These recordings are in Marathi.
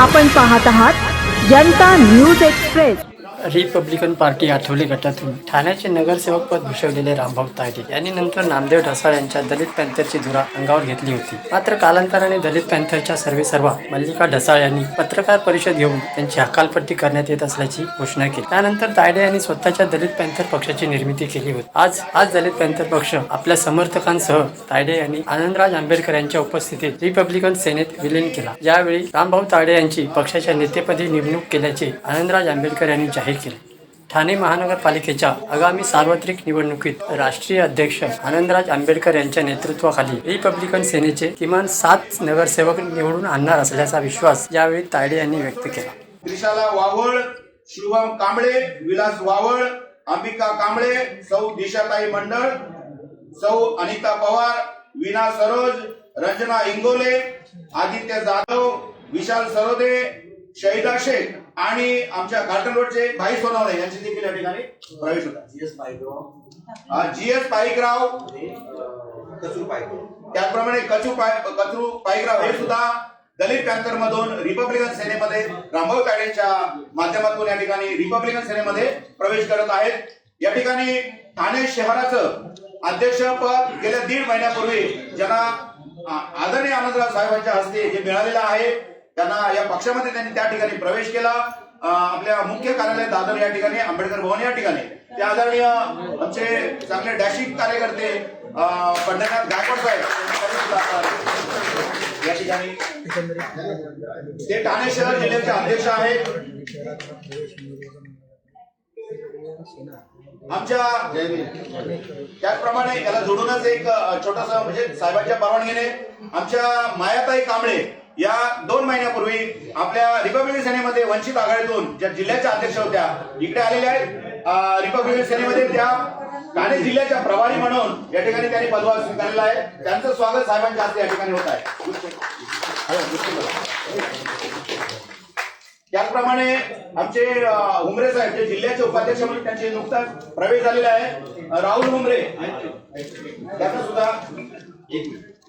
आपण पाहत आहात Janata news express. Republican party Athawale गटातून. ठाण्याचे नगरसेवक पद भूषवलेले रामभाऊ तायडे यांनी नंतर नामदेव ढसाळ यांच्या दलित पॅन्थरची धुरा अंगावर घेतली होती. मात्र कालांतराने दलित पॅन्थरच्या सर्वे सर्वा मल्लिका ढसाळ यांनी पत्रकार परिषद घेऊन त्यांची हकालपट्टी करण्यात येत असल्याची घोषणा केली. त्यानंतर तायडे यांनी स्वतःच्या दलित पॅन्थर पक्षाची निर्मिती केली होती. आज आज दलित पॅन्थर पक्ष आपल्या समर्थकांसह तायडे यांनी आनंदराज आंबेडकर यांच्या उपस्थितीत रिपब्लिकन सेनेत विलीन केला. यावेळी रामभाऊ तायडे यांची पक्षाच्या नेतेपदी नेमणूक केल्याचे आनंदराज आंबेडकर यांनी जाहीर केले. ठाणे महानगरपालिकेच्या आगामी सार्वत्रिक निवडणुकीत राष्ट्रीय अध्यक्ष आनंदराज आंबेडकर यांच्या नेतृत्वाखाली रिपब्लिकन सेनेचे किमान सात नगरसेवक निवडून आणणार असल्याचा विश्वास यावेळी तायडे यांनी व्यक्त केला. त्रिशाला वावळ शुभम कांबळे विलास वावळ अंबिका कांबळे सौ दिशाताई मंडळ सौ अनिता पवार विना सरोज रंजना इंगोले आदित्य जाधव विशाल सरोदे शहीदा शेख. आणि आमच्या गार्टन रोडचे भाई सोनवणे यांचे देखील या ठिकाणी प्रवेश होता जी एस पाईकराव त्याचप्रमाणे कचू पाय कचरू पाईकराव हे सुद्धा दलित पॅन्थर मधून रिपब्लिकन सेनेमध्ये रामभाऊ तायडेंच्या माध्यमातून या ठिकाणी रिपब्लिकन सेनेमध्ये प्रवेश करत आहेत. या ठिकाणी ठाणे शहराचं अध्यक्षपद गेल्या दीड महिन्यापूर्वी ज्यांना आदरणीय आनंदराव साहेबांच्या हस्ते जे मिळालेलं आहे त्यांना या पक्षामध्ये त्यांनी त्या ठिकाणी प्रवेश केला. आपल्या मुख्य कार्यालय दादर या ठिकाणी आंबेडकर भवन या ठिकाणी. ते आदरणीय आमचे चांगले डॅशिंग कार्यकर्ते पंढरनाथ गायकवाड साहेब या ठिकाणी. ते ठाणे शहर जिल्ह्याचे अध्यक्ष आहेत. आमच्या त्याचप्रमाणे याला जोडूनच एक छोटासा म्हणजे साहेबांच्या परवानगीने आमच्या मायाताई कांबळे या दोन महिन्यापूर्वी आपल्या रिपब्लिकन सेनेमध्ये वंचित आघाडीतून ज्या जिल्ह्याच्या अध्यक्ष होत्या इकडे आलेल्या आहेत रिपब्लिकन सेनेमध्ये त्या ठाणे जिल्ह्याच्या प्रभारी म्हणून या ठिकाणी त्यांनी पदभार स्वीकारलेला आहे. त्यांचं स्वागत साहेबांच्या हस्ते या ठिकाणी होत आहे. त्याचप्रमाणे आमचे अ, हुमरे साहेब जे जिल्ह्याचे उपाध्यक्ष म्हणून त्यांचे नुकताच प्रवेश झालेला आहे. राहुल हुमरे त्यांना सुद्धा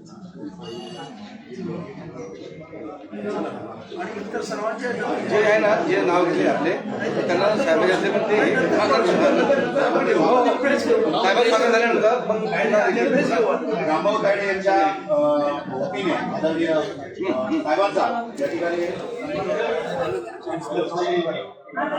एक मिनिट. जे आहे ना जे नाव घेतले आपले त्यांना साहेबांचे असले पण ते साहेबांनी स्वागत झाल्यानंतर मग रामभाऊ तायडे यांच्या वतीने आदरणीय साहेबांचा या ठिकाणी डॉक्टर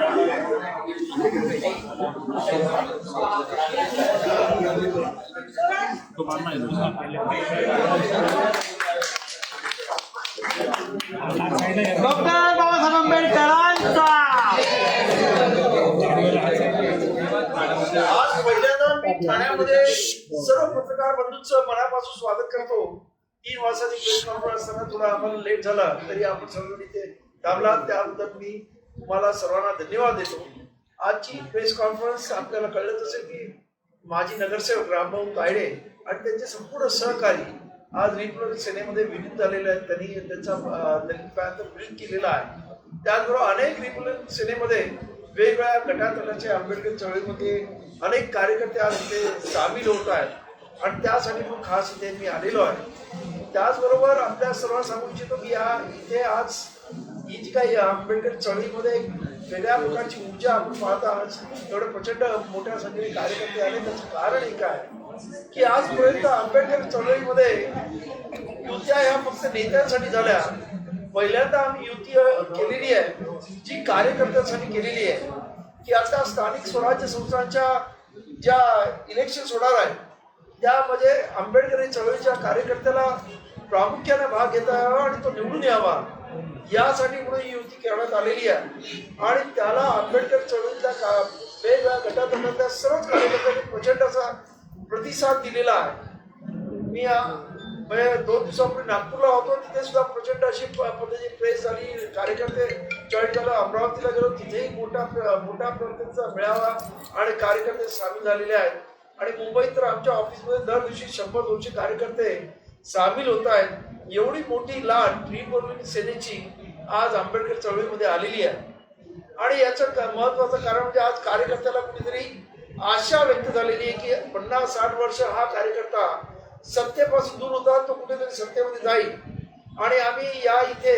बाबासाहेब आंबेडकरांचा! आज पहिल्यांदा मी ठाण्यामध्ये सर्व पत्रकार बंधूंचं मनापासून स्वागत करतो. तीन वाजता प्रेस कॉन्फरन्स असताना थोडा आपण लेट झाला तरी आपण सर्वांनी ते दाबला त्याबद्दल मी तुम्हाला सर्वांना धन्यवाद देतो. आजची प्रेस कॉन्फरन्स आपल्याला कळलं असेल की माजी नगरसेवक रामभाऊ तायडे आणि त्यांचे संपूर्ण सहकारी आज रिपब्लिक सेनेमध्ये विलीन झालेले आहेत. त्यांनी त्यांचा दलित विलीन केलेला आहे. त्याचबरोबर अनेक रिपब्लिक सेनेमध्ये वेगवेगळ्या गटातटाचे आंबेडकर चळवळीमध्ये अनेक कार्यकर्ते आज इथे सामील होत आहेत. आणि त्यासाठी पण खास इथे मी आलेलो आहे. त्याचबरोबर आपल्या सर्वांना सांगू इच्छितो की या इथे आज ही जी काही आंबेडकर चळवळीमध्ये एक वेगळ्या प्रकारची ऊर्जा आपण पाहता आज एवढं प्रचंड मोठ्या संख्येने कार्यकर्ते आले. त्याचं कारण एक आहे की आजपर्यंत आंबेडकर चळवळीमध्ये युत्या ह्या फक्त नेत्यांसाठी झाल्या. पहिल्यांदा आम्ही युती केलेली आहे. जी कार्यकर्त्यांसाठी केलेली आहे. की आता स्थानिक स्वराज्य संस्थांच्या ज्या इलेक्शन होणार आहे त्यामध्ये आंबेडकरी चळवळीच्या कार्यकर्त्याला प्रामुख्याने भाग घेता यावा आणि तो निवडून यावा. यासाठी म्हणून ही युती करण्यात आलेली आहे. आणि त्याला आंबेडकर चळवळीच्या का वेगवेगळ्या गटातल्या सर्वच कार्यकर्त्यांनी प्रचंड असा प्रतिसाद दिलेला आहे. मी म्हणजे दोन दिवसापूर्वी नागपूरला होतो तिथे सुद्धा प्रचंड अशी पद्धतीची प्रेस झाली. कार्यकर्ते जॉईन झालं अमरावतीला गेलो तिथेही मोठा मोठा मोठ्या पद्धतीचा मेळावा आणि कार्यकर्ते सामील झालेले आहेत. आणि मुंबईत तर आमच्या ऑफिसमध्ये दर दिवशी शंभर दोनशे कार्यकर्ते सामील होत आहेत. एवढी मोठी लाट रिपब्लिक सेनेची आज आंबेडकर चळवळीमध्ये आलेली आहे. आणि याचं महत्वाचं कारण म्हणजे आज कार्यकर्त्याला कुठेतरी आशा व्यक्त झालेली आहे की पन्नास साठ वर्ष हा कार्यकर्ता सत्तेपासून दूर होता तो कुठेतरी सत्तेमध्ये जाईल. आणि आम्ही या इथे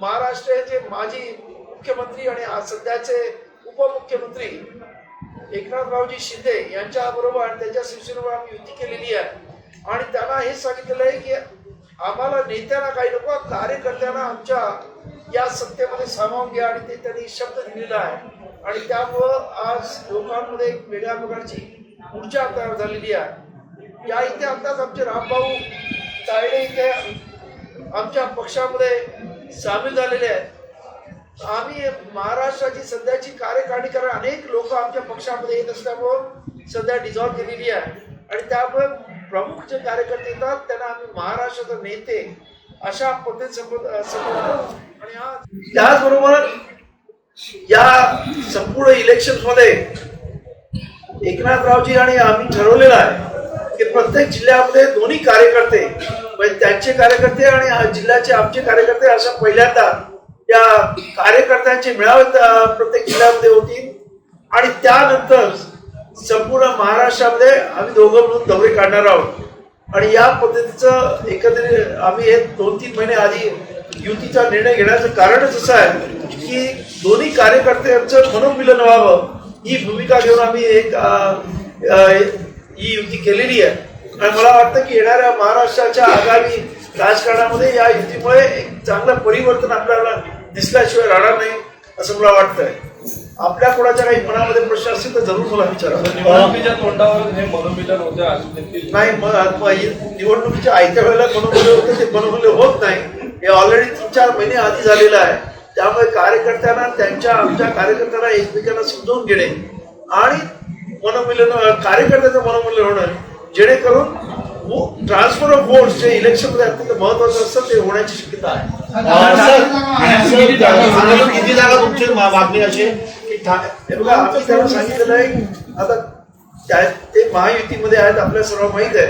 महाराष्ट्राचे माजी मुख्यमंत्री आणि आज सध्याचे उपमुख्यमंत्री एकनाथरावजी शिंदे यांच्याबरोबर आणि त्यांच्या शिवसेनेवर आम्ही युती केलेली आहे. आणि त्यांना हे सांगितलेलं आहे की आम्हाला नेत्यांना काही नको कार्यकर्त्यांना आमच्या या सत्तेमध्ये सामावून घ्या आणि ते त्यांनी शब्द दिलेला आहे. आणि त्यामुळं आज लोकांमध्ये एक वेगळ्या प्रकारची ऊर्जा तयार झालेली आहे. या इथे आताच आमचे रामभाऊ तायडे इथे आमच्या पक्षामध्ये सामील झालेले आहेत. आम्ही महाराष्ट्राची सध्याची कार्यकारिणी कारण अनेक लोक आमच्या पक्षामध्ये येत असल्यामुळं सध्या डिझॉल्व्ह केलेली आहे. आणि त्यामुळे प्रमुख जे कार्यकर्ते येतात त्यांना आम्ही महाराष्ट्राचे नेते अशा पद्धतीत आणि त्याचबरोबर या संपूर्ण इलेक्शनमध्ये एकनाथरावजी आणि आम्ही ठरवलेलं आहे की प्रत्येक जिल्ह्यामध्ये दोन्ही कार्यकर्ते म्हणजे त्यांचे कार्यकर्ते आणि जिल्ह्याचे आमचे कार्यकर्ते अशा पहिल्यांदा या कार्यकर्त्यांचे मेळावे प्रत्येक जिल्ह्यामध्ये होतील. आणि त्यानंतर संपूर्ण महाराष्ट्रामध्ये आम्ही दोघं मिळून दौरे काढणार आहोत. आणि या पद्धतीचं एकत्रित आम्ही हे दोन तीन महिने आधी युतीचा निर्णय घेण्याचं कारणच असं आहे की दोन्ही कार्यकर्त्यांचं मनोमिलन व्हावं. ही भूमिका घेऊन आम्ही एक ही युती केलेली आहे. आणि मला वाटतं की येणाऱ्या महाराष्ट्राच्या आगामी राजकारणामध्ये या युतीमुळे एक चांगलं परिवर्तन आपल्याला दिसल्याशिवाय राहणार नाही असं मला वाटतंय. आपल्या कोणाच्या काही मनामध्ये प्रश्न असतील तर जरूर मला विचारा. तोंडावर हे मनोमिलन होतं अजून देखील. नाही निवडणुकीच्या आयत्या वेळेला मनोबल होतं ते मनोबल होत नाही. हे ऑलरेडी तीन चार महिने आधी झालेलं आहे. त्यामुळे कार्यकर्त्यांना त्यांच्या आमच्या कार्यकर्त्यांना एकमेकांना समजून घेणे आणि मनोमिलन कार्यकर्त्याचं मनोमिलन होणं जेणेकरून ट्रान्सफर ऑफ वोट्स जे इलेक्शनमध्ये अत्यंत महत्वाचं असतं ते होण्याची शक्यता आहे. किती जागा तुमची मागणी अशी की ठा- बघा आम्ही त्यांना सांगितलेलं आहे आता ते महायुतीमध्ये आहेत आपल्या सर्व माहीत आहे.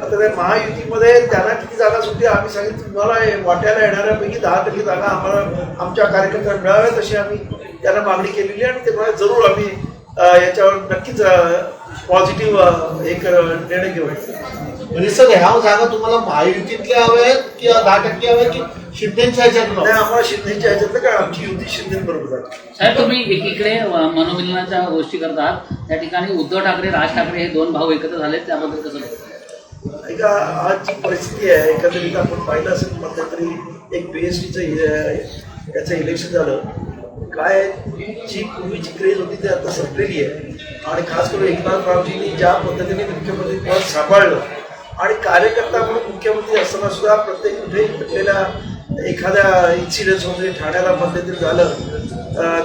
आता त्या महायुतीमध्ये त्यांना किती जागा सुटली आम्ही सांगितलं तुम्हाला वाट्याला येणाऱ्यापैकी दहा टक्के जागा आम्हाला आमच्या कार्यकर्त्यांना मिळाव्यात अशी आम्ही त्यांना मागणी केलेली आहे आणि ते म्हणाले जरूर आम्ही याच्यावर नक्कीच पॉझिटिव्ह एक निर्णय घेऊ. म्हणजे सर ह्या जागा तुम्हाला महायुतीतल्या हव्या आहेत की दहा टक्के हव्या की शिंदेच्या ह्याच्यातून? नाही आम्हाला शिंदेच्या ह्याच्यातलं काय आमची युती शिंदेबरोबर आहे साहेब तुम्ही एकीकडे मनोमिलनाच्या गोष्टी करतात. त्या ठिकाणी उद्धव ठाकरे राज ठाकरे हे दोन भाऊ एकत्र झाले त्याबद्दल कसं? ऐका आज जी परिस्थिती आहे एकंदरीत आपण पाहिलं असेल मध्यंतरी एक बी एस टीचं याचं इलेक्शन झालं. काय जी पूर्वीची क्रेज होती ती आता संपलेली आहे. आणि खास करून एकनाथरावजींनी ज्या पद्धतीने मुख्यमंत्री पद सांभाळलं आणि कार्यकर्ता म्हणून मुख्यमंत्री असताना सुद्धा प्रत्येक कुठे घडलेल्या एखाद्या इन्सिडेंट्समध्ये ठाण्याला मध्यंतरी झालं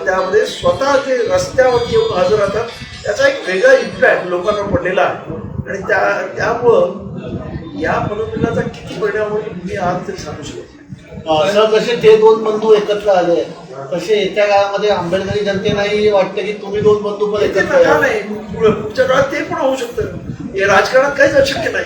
त्यामध्ये स्वतः ते रस्त्यावरती येऊन हजर राहतात. त्याचा एक वेगळा इम्पॅक्ट लोकांना पडलेला आहे. आणि त्या त्यामुळं या मनोमिलनाचा किती परिणाम होईल मी आज तरी सांगू शकत सर जसे ते दोन बंधू एकत्र आले तसे येत्या काळामध्ये आंबेडकरी जनतेलाही वाटतं की तुम्ही दोन बंधू पण एकत्र. नाही? पुढं- पुढच्या काळात ते पण होऊ शकतं. हे राजकारणात काहीच अशक्य नाही.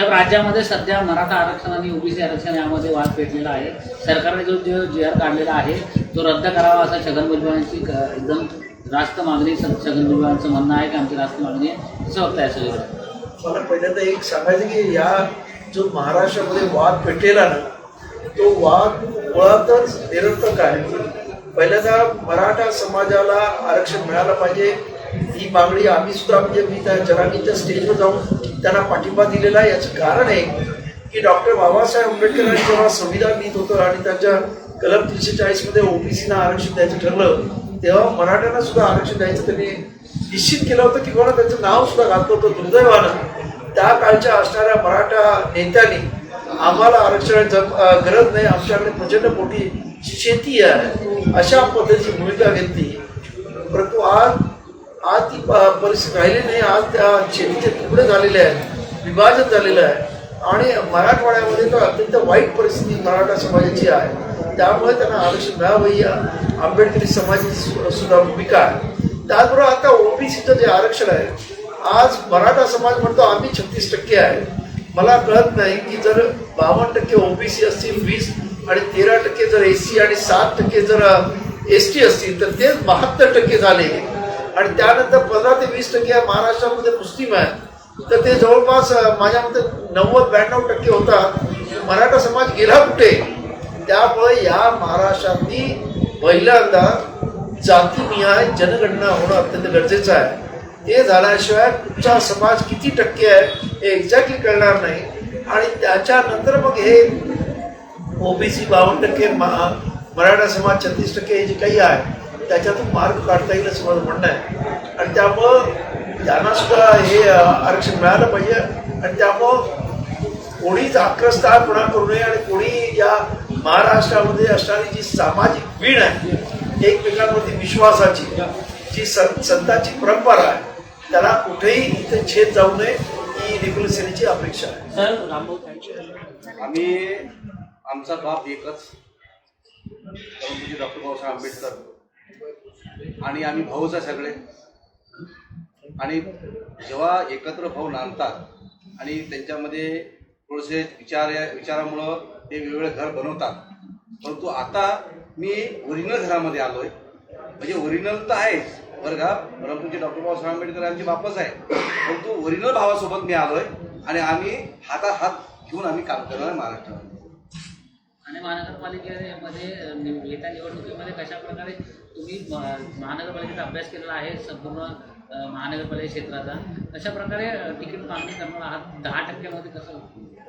साहेब राज्यामध्ये सध्या मराठा आरक्षण आणि ओबीसी आरक्षण यामध्ये वाद पेटलेला आहे. सरकारने जो जो जी आर काढलेला आहे तो रद्द करावा असा छगन भुजबळांची एकदम रास्त मागणी स- छगन भुजबळांचं म्हणणं आहे की आमची रास्त मागणी आहे कसं बघताय सगळीकडे. मला पहिल्यांदा एक सांगायचं की या जो महाराष्ट्रामध्ये वाद पेटलेला ना तो वाद मुळातच निरर्थक आहे. पहिल्यांदा मराठा समाजाला आरक्षण मिळालं पाहिजे ही मागणी आम्ही सुद्धा म्हणजे मी त्या जरांगीच्या स्टेजवर जाऊन त्यांना पाठिंबा दिलेला आहे. याचं कारण आहे की डॉक्टर बाबासाहेब आंबेडकरांनी जेव्हा संविधान लिहित होतं आणि त्यांच्या कलम तीनशे चाळीसमध्ये ओबीसीना आरक्षण द्यायचं ठरलं तेव्हा मराठ्यांना सुद्धा आरक्षण द्यायचं त्यांनी निश्चित केलं होतं की कोणा त्यांचं नाव सुद्धा घातलं होतं दुर्दैवानं. त्या काळच्या असणाऱ्या मराठा नेत्यांनी आम्हाला आरक्षण जम गरज नाही आमच्याकडे प्रचंड मोठी शेती आहे. अशा पद्धतीची भूमिका घेतली. परंतु आज आज ती प- परिस्थिती राहिली नाही. आज त्या शेतीचे तुकडे झालेले आहेत. विभाजन झालेलं आहे. आणि मराठवाड्यामध्ये तर अत्यंत वाईट परिस्थिती मराठा समाजाची आहे. त्यामुळे त्यांना आरक्षण मिळावं ही आंबेडकरी समाजाची सुद्धा भूमिका आहे. त्याचबरोबर आता ओबीसीचं जे आरक्षण आहे आज मराठा समाज म्हणतो आम्ही छत्तीस टक्के आहे. मला कळत नाही की जर बावन्न टक्के ओबीसी असतील वीस आणि तेरा टक्के जर एस सी आणि सात टक्के जर एस टी असतील तर ते बहात्तर टक्के झाले. आणि त्यानंतर पंधरा ते वीस टक्के महाराष्ट्रामध्ये मुस्लिम आहेत. तर ते जवळपास माझ्या मते नव्वद ब्याण्णव टक्के होतात. मराठा समाज गेला कुठे? त्यामुळे या महाराष्ट्रातली पहिल्यांदा जातीनिहाय जनगणना होणं अत्यंत गरजेचं आहे. ते झाल्याशिवाय कुठचा समाज किती टक्के आहे हे एक्झॅक्टली कळणार नाही. आणि त्याच्यानंतर मग हे ओबीसी बावन्न टक्के मराठा समाज छत्तीस टक्के हे जे काही आहे त्याच्यातून मार्ग काढता येईल असं माझं म्हणणं आहे. आणि त्यामुळं त्यांना सुद्धा हे आरक्षण मिळालं पाहिजे. आणि त्यामुळं कोणीच आक्रस्ताळपणा करू नये आणि कोणी या महाराष्ट्रामध्ये असणारी जी सामाजिक वीण आहे एकमेकांवरती विश्वासाची जी सं संतांची परंपरा आहे त्याला कुठेही इथे छेद जाऊ नये ही निकुल सेनेची अपेक्षा आहे. आम्ही आमचा बाप एकच. डॉक्टर बाबासाहेब आंबेडकर आणि आम्ही भाऊच आहे सगळे. आणि जेव्हा एकत्र भाऊ नांदतात आणि त्यांच्यामध्ये थोडेसे विचार विचारामुळं ते वेगवेगळे घर बनवतात. परंतु आता मी ओरिजिनल घरामध्ये आलोय. म्हणजे ओरिजिनल तर आहेच बरं का? परंतु डॉक्टर बाबासाहेब आंबेडकर आमचे बापच आहे परंतु ओरिजिनल भावासोबत मी आलोय आणि आम्ही हातात हात घेऊन आम्ही काम करणार आहे महाराष्ट्रामध्ये. आणि महानगरपालिकेमध्ये येत्या निवडणुकीमध्ये कशा प्रकारे तुम्ही म- महानगरपालिकेचा अभ्यास केलेला आहे संपूर्ण महानगरपालिका क्षेत्राचा. कशा प्रकारे तिकीट मागणी करणार आहात दहा टक्क्यामध्ये कसं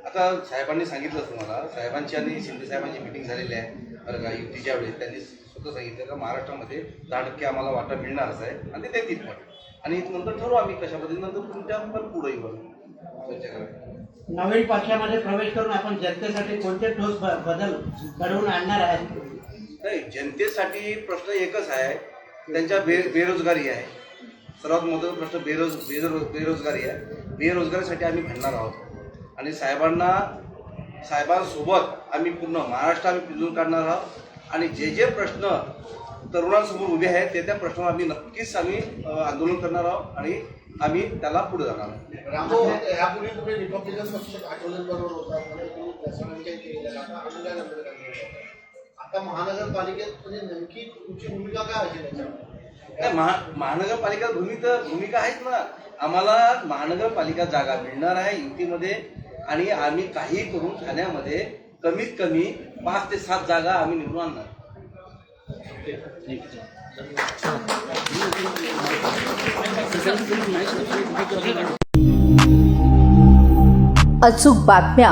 आता साहेबांनी सांगितलं तुम्हाला साहेबांची आणि शिंदे साहेबांची मिटिंग झालेली आहे बरं का युतीच्या वेळेस. त्यांनी स्वतः सांगितलं का महाराष्ट्रामध्ये दहा टक्के आम्हाला वाटा मिळणारच आहे आणि ते देतील पण आणि नंतर ठरवू आम्ही कशा पद्धतीने नंतर तुमच्या पण पुढे येऊ. नवीन पक्षामध्ये प्रवेश करून आपण जनतेसाठी कोणते ठोस बदल घडवून आणणार आहेत? नाही जनतेसाठी प्रश्न एकच आहे. त्यांच्या बे बेरोजगारी आहे. सर्वात महत्त्वाचा प्रश्न बेरोज बेरोज बेरोजगारी आहे. बेरोजगारीसाठी आम्ही भांडणार आहोत. आणि साहेबांना साहेबांसोबत आम्ही पूर्ण महाराष्ट्र आम्ही पिंजून काढणार आहोत. आणि जे जे प्रश्न तरुणांसमोर उभे आहेत ते त्या प्रश्नावर आम्ही नक्कीच आम्ही आंदोलन करणार आहोत आणि आम्ही त्याला पुढे जाणार आहोत. यापूर्वी रिपब्लिकन पक्ष होता. आता महानगरपालिकेत म्हणजे नेमकी तुमची भूमिका काय असेल महा महानगरपालिका भूमिका भूमिका आहेच ना. आम्हाला महानगरपालिका जागा मिळणार आहे युतीमध्ये आणि आम्ही काही करून ठाण्यामध्ये कमीत कमी पाच ते सात जागा आम्ही निवडून आणणार. अचूक बातम्या